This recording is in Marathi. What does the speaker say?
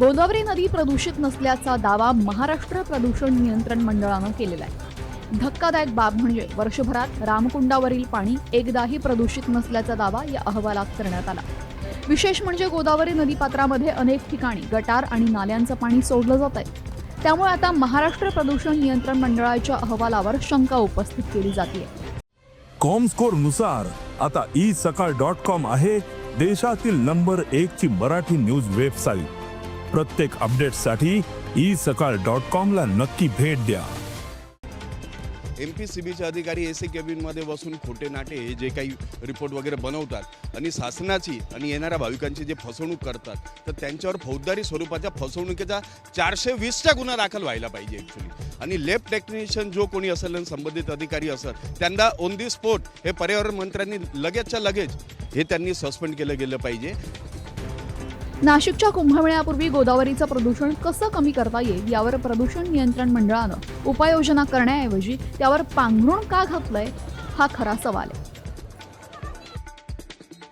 गोदावरी नदी प्रदूषित नसल्याचा दावा महाराष्ट्र प्रदूषण नियंत्रण मंडळानं केलेला आहे. धक्कादायक बाब म्हणजे वर्षभरात रामकुंडावरील पाणी एकदाही प्रदूषित नसल्याचा दावा या अहवालात करण्यात आला. विशेष म्हणजे गोदावरी नदीपात्रामध्ये अनेक ठिकाणी गटार आणि नाल्यांचं पाणी सोडलं जात आहे. त्यामुळे आता महाराष्ट्र प्रदूषण नियंत्रण मंडळाच्या अहवालावर शंका उपस्थित केली जाते कॉमस्कोरनुसार आता ई सकाळ डॉट कॉम आहे देशातील नंबर एक ची मराठी न्यूज वेबसाईट. प्रत्येक अपडेटसाठी ई सकाळ डॉट कॉम ला नक्की भेट द्या. एम पी सी बीचे अधिकारी ए सी केबिनमध्ये बसून खोटे नाटे हे जे काही रिपोर्ट वगैरे बनवतात आणि शासनाची आणि येणाऱ्या भाविकांची जे फसवणूक करतात तर त्यांच्यावर फौजदारी स्वरूपाच्या फसवणुकीचा चारशे वीसचा गुन्हा दाखल व्हायला पाहिजे ॲक्च्युली आणि लेफ्ट टेक्निशियन जो कोणी असेल आणि संबंधित अधिकारी असेल त्यांना ऑन दी स्पॉट हे पर्यावरण मंत्र्यांनी लगेचच्या लगेच हे त्यांनी सस्पेंड केलं गेलं पाहिजे. नाशिकच्या कुंभमेळ्यापूर्वी गोदावरीचं प्रदूषण कसं कमी करता येईल यावर प्रदूषण नियंत्रण मंडळानं उपाययोजना करण्याऐवजी त्यावर पांघरुण का घातलंय हा खरा सवाल आहे.